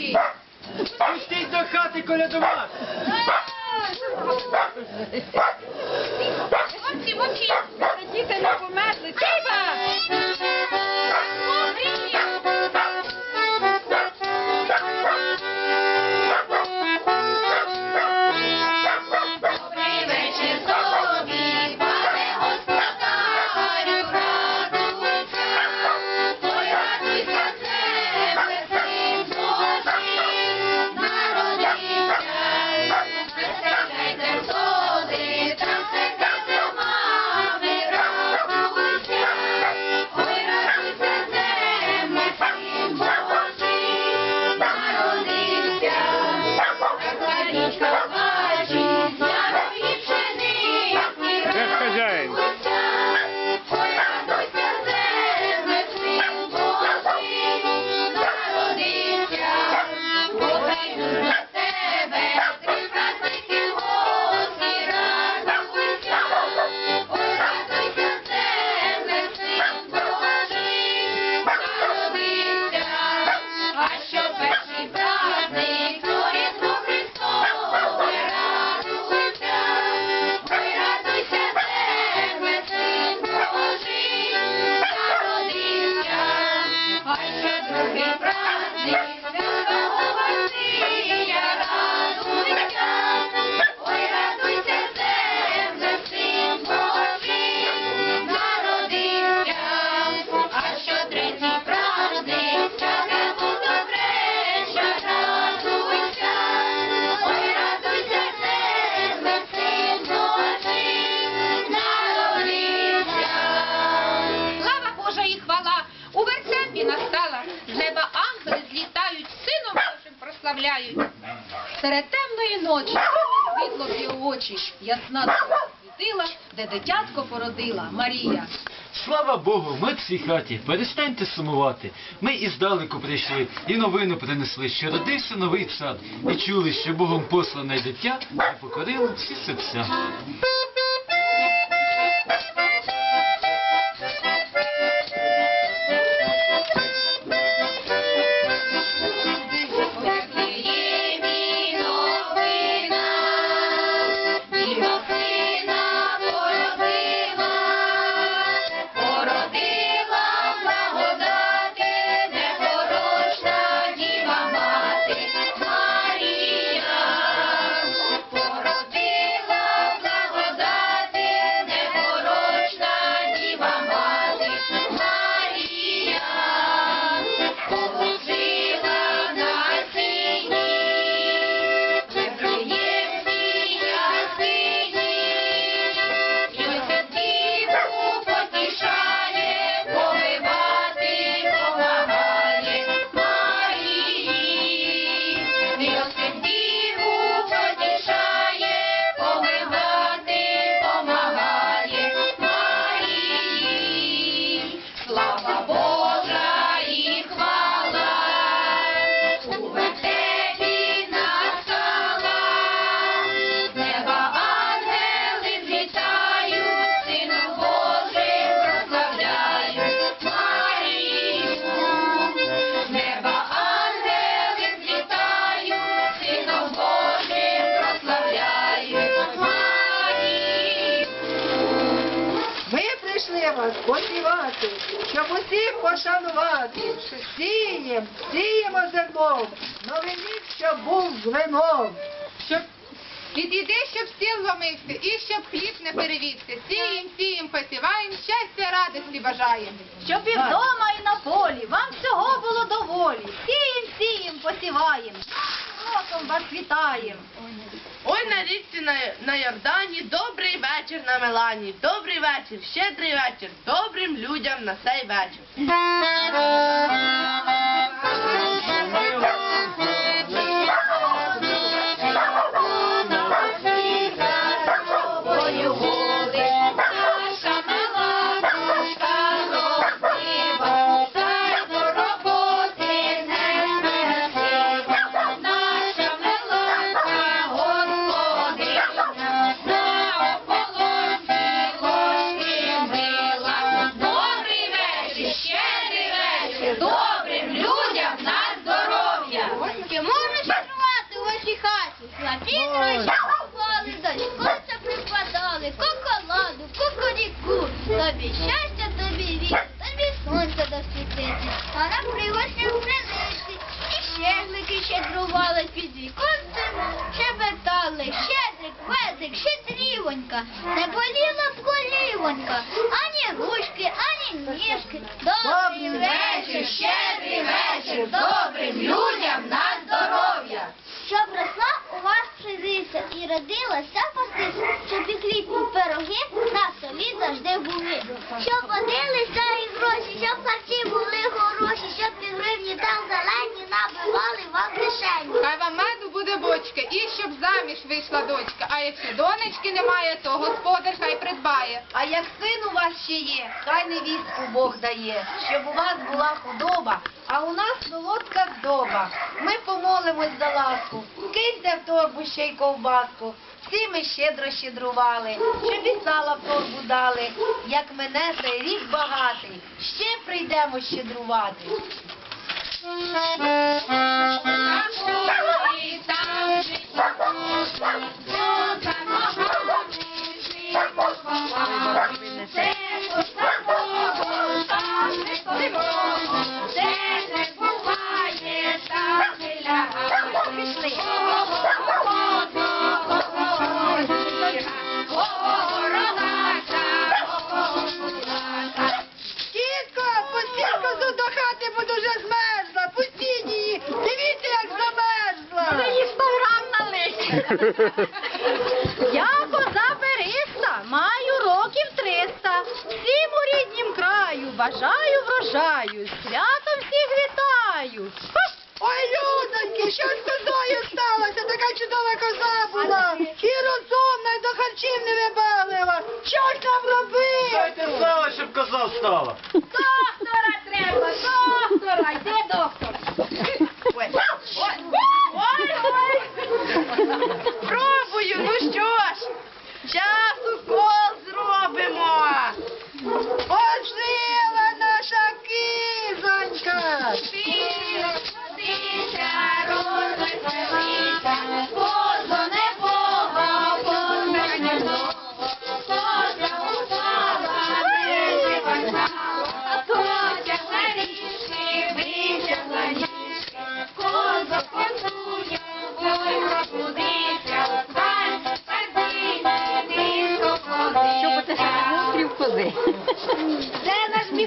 очі. Пустіть до хати колядувати. Хлопці, мовчіть. Діти не померли. Тіба! Серед темної ночі світло в очі, ясна світила, де дитятко породила Марія. Слава Богу, ми в цій хаті. Перестаньте сумувати. Ми іздалеку прийшли і новину принесли, що родився новий цар. І чули, що Богом послане дитя покорило всі серця. Слава Божа усіх пошанувати. Сієм, сіємо зерном, новий рік, щоб був з вином. Щоб підійди, щоб стіл ломився, і щоб хліб не перевівся. Сієм, сієм, посіваєм, щастя, радості бажаєм. Щоб і вдома, і на полі вам всього було доволі. Сієм, сієм, посіваєм, роком вас вітаєм. На річці на, на Йордані, добрий вечір на Мелані, добрий вечір, щедрий вечір, добрим людям на цей вечір. Чи можна чарувати у вашій хаті? Хлопці розчарували, до лікоса припадали, коколаду, кукуріку. Тобі щастя, тобі вік, тобі сонце досвітити. Вона привозила велиці, і щеглики щедрували під віконцем, щебетали, щедрик, ведрик, щедрівонька. Не боліла б голівонька, ані ручки, ані ніжки. Добрий вечір, щедрий вечір, добрий. Пшениця пасти, родилася піклітні пироги на столі завжди були. Щоб водилися і гроші, щоб харчі були хороші, щоб під гривні та зелені набивали вам кишені. Хай вам меду буде бочка, і щоб заміж вийшла дочка. А якщо донечки немає, то господар хай придбає. А як син у вас ще є, хай невістку Бог дає, щоб у вас була худоба, а у нас солодка здоба. Ми помолимось за ласку, киньте в торбу ще й ковбаску. Всі ми щедро щедрували, щоб і сала в торбу дали. Як мене цей рік багатий, ще прийдемо щедрувати. Thank you. Я коза бериста, маю років триста. Всім у ріднім краю бажаю врожаю, святом всіх вітаю. Ой, людоньки, що з козою сталося? Така чудова коза була. І розумна, і до харчів не вибаглива. Що ж нам робити? Дайте сала, щоб коза встала. Доктора треба, доктора, йде доктор.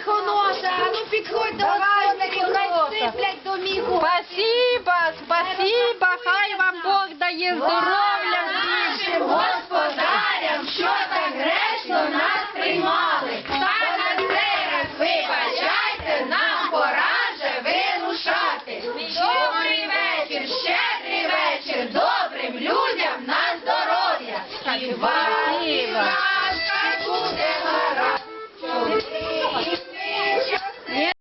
Наш? А ну підходь до господарів, хай сиплять до міху. спасибо, спасіба, хай вам Бог дає здоров'я Нашим господарям, що так грешно